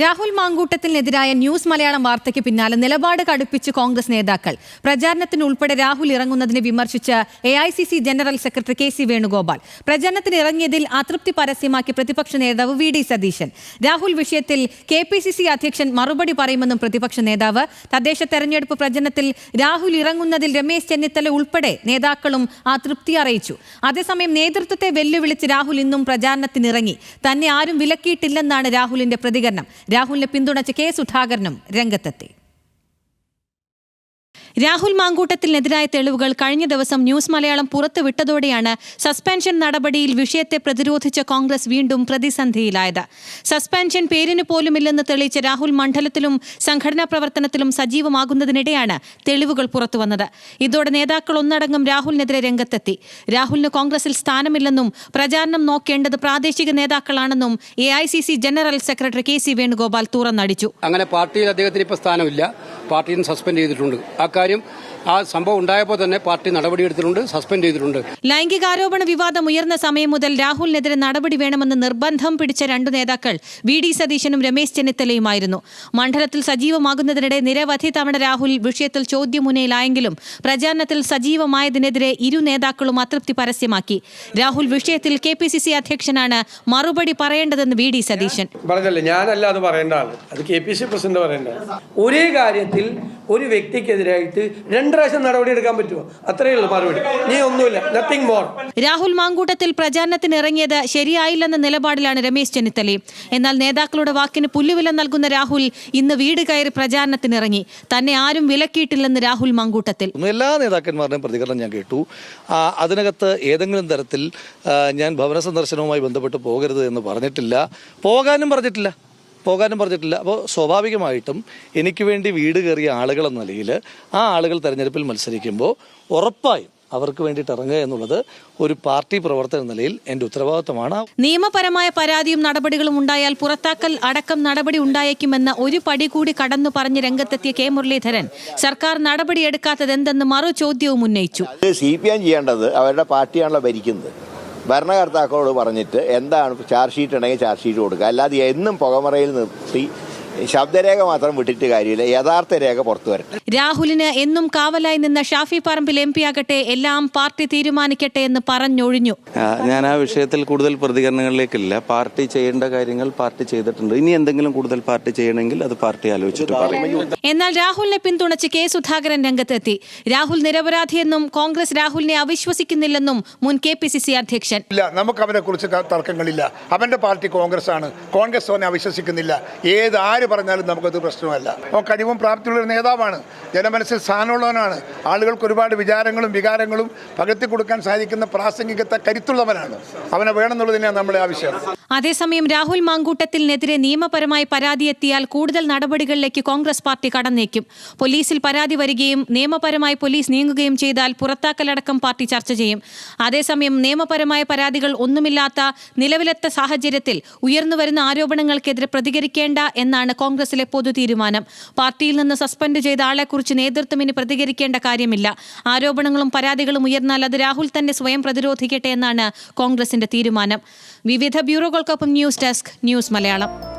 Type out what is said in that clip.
Rahul മാങ്കൂട്ടത്തിനെതിരായ news Malayalam വാർത്തയ്ക്ക് പിന്നാലെ നിലപാട് കടുപ്പിച്ച് കോൺഗ്രസ് നേതാക്കൾ. പ്രചാരണത്തിന് ഉൾപ്പെടെ രാഹുൽ ഇറങ്ങുന്നതിനെ വിമർശിച്ച് A general secretary K C Venugopal. പ്രചാരണത്തിന് ഇറങ്ങിയതിൽ അതൃപ്തി പരസ്യമാക്കി പ്രതിപക്ഷ നേതാവ് വി ഡി സതീശൻ. രാഹുൽ വിഷയത്തിൽ കെ പി സി സി അധ്യക്ഷൻ മറുപടി പറയുമെന്നും പ്രതിപക്ഷ നേതാവ്. തദ്ദേശ തെരഞ്ഞെടുപ്പ് പ്രചരണത്തിൽ രാഹുൽ ഇറങ്ങുന്നതിൽ രമേശ് ചെന്നിത്തല ഉൾപ്പെടെ നേതാക്കളും അതൃപ്തി അറിയിച്ചു. അതേസമയം നേതൃത്വത്തെ വെല്ലുവിളിച്ച് രാഹുൽ ഇന്നും പ്രചാരണത്തിനിറങ്ങി. തന്നെ ആരും വിലക്കിയിട്ടില്ലെന്നാണ് രാഹുലിന്റെ പ്രതികരണം. രാഹുലിനെ പിന്തുണച്ച് കെ സുധാകരനും രംഗത്തെത്തി. രാഹുൽ മാങ്കൂട്ടത്തിനെതിരായ തെളിവുകൾ കഴിഞ്ഞ ദിവസം ന്യൂസ് മലയാളം പുറത്തുവിട്ടതോടെയാണ് സസ്പെൻഷൻ നടപടിയിൽ വിഷയത്തെ പ്രതിരോധിച്ച കോൺഗ്രസ് വീണ്ടും പ്രതിസന്ധിയിലായത്. സസ്പെൻഷൻ പേരിന് പോലുമില്ലെന്ന് തെളിയിച്ച രാഹുൽ മണ്ഡലത്തിലും സംഘടനാ പ്രവർത്തനത്തിലും സജീവമാകുന്നതിനിടെയാണ് തെളിവുകൾ പുറത്തുവന്നത്. ഇതോടെ നേതാക്കൾ ഒന്നടങ്കം രാഹുലിനെതിരെ രംഗത്തെത്തി. രാഹുലിന് കോൺഗ്രസിൽ സ്ഥാനമില്ലെന്നും പ്രചാരണം നോക്കേണ്ടത് പ്രാദേശിക നേതാക്കളാണെന്നും A general secretary K C Venugopal തുറന്നടിച്ചു. അങ്ങനെ പാർട്ടിയിൽ അദ്ദേഹത്തിന് ഇപ്പോൾ സ്ഥാനമില്ല. പാർട്ടിയിൽ സസ്പെൻഡ് ചെയ്തിട്ടുണ്ട്. ആ കാര്യം ആ സംഭവം ഉണ്ടായപ്പോൾ തന്നെ പാർട്ടി നടപടിയെടുത്തിട്ടുണ്ട് സസ്പെൻഡ് ചെയ്തിട്ടുണ്ട്. ലൈംഗികാരോപണ വിവാദം ഉയർന്ന സമയം മുതൽ രാഹുലിനെതിരെ നടപടി വേണമെന്ന് നിർബന്ധം പിടിച്ച രണ്ടു നേതാക്കൾ വി ഡി സതീശനും രമേശ് ചെന്നിത്തലയുമായിരുന്നു. മണ്ഡലത്തിൽ സജീവമാകുന്നതിനിടെ നിരവധി തവണ രാഹുൽ വിഷയത്തിൽ ചോദ്യമുനയിലായെങ്കിലും പ്രചാരണത്തിൽ സജീവമായതിനെതിരെ ഇരു നേതാക്കളും അതൃപ്തി പരസ്യമാക്കി. രാഹുൽ വിഷയത്തിൽ കെ പി സി സി അധ്യക്ഷനാണ് മറുപടി പറയേണ്ടതെന്ന് വി ഡി സതീശൻ. പറഞ്ഞല്ലേ ഞാനല്ല അത് പറയേണ്ട ആൾ. അത് കെ പി സി പ്രസിഡന്റ് പറയേണ്ട ഒരേ കാര്യത്തിൽ ഒരു വ്യക്തിക്കെതിരായിട്ട് രണ്ട് പ്രാവശ്യം നടപടി എടുക്കാൻ പറ്റുമോ? അത്രയേ ഉള്ളൂ മറുപടി. നീ ഒന്നുമില്ല. നത്തിങ് മോർ രാഹുൽ മാങ്കൂട്ടത്തിൽ പ്രചാരണത്തിന് ഇറങ്ങിയത് ശരിയായില്ലെന്ന നിലപാടിലാണ് രമേശ് ചെന്നിത്തലയും എന്നാൽ നേതാക്കളുടെ വാക്കിന് പുല്ലുവില നൽകുന്ന രാഹുൽ ഇന്ന് വീട് കയറി പ്രചാരണത്തിന് ഇറങ്ങി. തന്നെ ആരും വിലക്കിയിട്ടില്ലെന്ന് രാഹുൽ മാങ്കൂട്ടത്തിൽ. എല്ലാ നേതാക്കന്മാരുടെയും പ്രതികരണം ഞാൻ കേട്ടു. അതിനകത്ത് ഏതെങ്കിലും തരത്തിൽ ഞാൻ ഭവന സന്ദർശനവുമായി ബന്ധപ്പെട്ട് പോകരുത് എന്ന് പറഞ്ഞിട്ടില്ല. പോകാനും പറഞ്ഞിട്ടില്ല. പോകാനും പറഞ്ഞിട്ടില്ല. അപ്പോൾ സ്വാഭാവികമായിട്ടും എനിക്ക് വേണ്ടി വീട് കയറിയ ആളുകളെന്ന എന്ന നിലയിൽ ആ ആളുകൾ തെരഞ്ഞെടുപ്പിൽ മത്സരിക്കുമ്പോൾ ഉറപ്പായും അവർക്ക് വേണ്ടിയിട്ട് ഇറങ്ങുക എന്നുള്ളത് ഒരു പാർട്ടി പ്രവർത്തന നിലയിൽ എന്റെ ഉത്തരവാദിത്തമാണ്. നിയമപരമായ പരാതിയും നടപടികളും ഉണ്ടായാൽ പുറത്താക്കൽ അടക്കം നടപടി ഉണ്ടായേക്കുമെന്ന് ഒരു പടി കൂടി കടന്നു പറഞ്ഞ് രംഗത്തെത്തിയ കെ മുരളീധരൻ. സർക്കാർ നടപടിയെടുക്കാത്തതെന്തെന്ന് മറു ചോദ്യവും ഉന്നയിച്ചു സി പി എം ചെയ്യേണ്ടത് അവരുടെ പാർട്ടിയാണല്ലോ ഭരിക്കുന്നത്. ഭരണകർത്താക്കളോട് പറഞ്ഞിട്ട് എന്താണ് ചാർജ് ഷീറ്റ് ഉണ്ടെങ്കിൽ ചാർജ് ഷീറ്റ് കൊടുക്കുക. അല്ലാതെ എന്നും പുകമറയിൽ നിർത്തി ശബ്ദരേഖ മാത്രം വിട്ടിട്ട് കാര്യമില്ല. യഥാർത്ഥ രേഖ പുറത്തു വരട്ടെ. രാഹുലിന് എന്നും കാവലായി നിന്ന ഷാഫി പറമ്പിൽ എം പി ആകട്ടെ എല്ലാം പാർട്ടി തീരുമാനിക്കട്ടെ എന്ന് പറഞ്ഞൊഴിഞ്ഞു. ഞാൻ ആ വിഷയത്തിൽ കൂടുതൽ പ്രതികരണങ്ങളിലേക്കില്ല. പാർട്ടി ചെയ്യേണ്ട കാര്യങ്ങൾ പാർട്ടി ചെയ്തിട്ടുണ്ട്. ഇനി എന്തെങ്കിലും കൂടുതൽ പാർട്ടി ചെയ്യണമെങ്കിൽ അത് പാർട്ടി ആലോചിച്ചിട്ട് പറയും. എന്നാൽ രാഹുലിനെ പിന്തുണച്ച് കെ സുധാകരൻ രംഗത്തെത്തി. രാഹുൽ നിരപരാധിയെന്നും കോൺഗ്രസ് രാഹുലിനെ അവിശ്വസിക്കുന്നില്ലെന്നും മുൻ കെ പി സി സി അധ്യക്ഷൻ. ഇല്ല നമുക്ക് അവനെ കുറിച്ച് തർക്കങ്ങളില്ല. അവന്റെ പാർട്ടി കോൺഗ്രസ് ആണ് കോൺഗ്രസ് അവനെ അവിശ്വസിക്കുന്നില്ല. ഏത് ആര് പറഞ്ഞാലും നമുക്കത് പ്രശ്നമല്ല. അപ്പോൾ കഴിവും പ്രാപ്തിയുള്ള ഒരു നേതാവാണ്. ജനമനസ്സിൽ സ്ഥാനമുള്ളവനാണ് ആളുകൾക്ക് ഒരുപാട് വിചാരങ്ങളും വികാരങ്ങളും പകർത്തി കൊടുക്കാൻ സാധിക്കുന്ന പ്രാസംഗികത്തെ കരുത്തുള്ളവനാണ്. അവനെ വേണമെന്നുള്ളത് തന്നെയാണ് നമ്മുടെ ആവശ്യം അതേസമയം രാഹുൽ മാങ്കൂട്ടത്തിനെതിരെ നിയമപരമായി പരാതി എത്തിയാൽ കൂടുതൽ നടപടികളിലേക്ക് കോൺഗ്രസ് പാർട്ടി കടന്നേക്കും. പോലീസിൽ പരാതി വരികയും നിയമപരമായി പോലീസ് നീങ്ങുകയും ചെയ്താൽ പുറത്താക്കലടക്കം പാർട്ടി ചർച്ച ചെയ്യും. അതേസമയം നിയമപരമായ പരാതികൾ ഒന്നുമില്ലാത്ത നിലവിലത്തെ സാഹചര്യത്തിൽ ഉയർന്നുവരുന്ന ആരോപണങ്ങൾക്കെതിരെ പ്രതികരിക്കേണ്ട എന്നാണ് കോൺഗ്രസിലെ പൊതു തീരുമാനം. പാർട്ടിയിൽ നിന്ന് സസ്പെൻഡ് ചെയ്ത ആളെക്കുറിച്ച് നേതൃത്വം ഇനി പ്രതികരിക്കേണ്ട കാര്യമില്ല. ആരോപണങ്ങളും പരാതികളും ഉയർന്നാൽ അത് രാഹുൽ തന്നെ സ്വയം പ്രതിരോധിക്കട്ടെ എന്നാണ് കോൺഗ്രസിന്റെ തീരുമാനം. വിവിധ ബ്യൂറോകൾക്കൊപ്പം ന്യൂസ് ഡെസ്ക് ന്യൂസ് മലയാളം.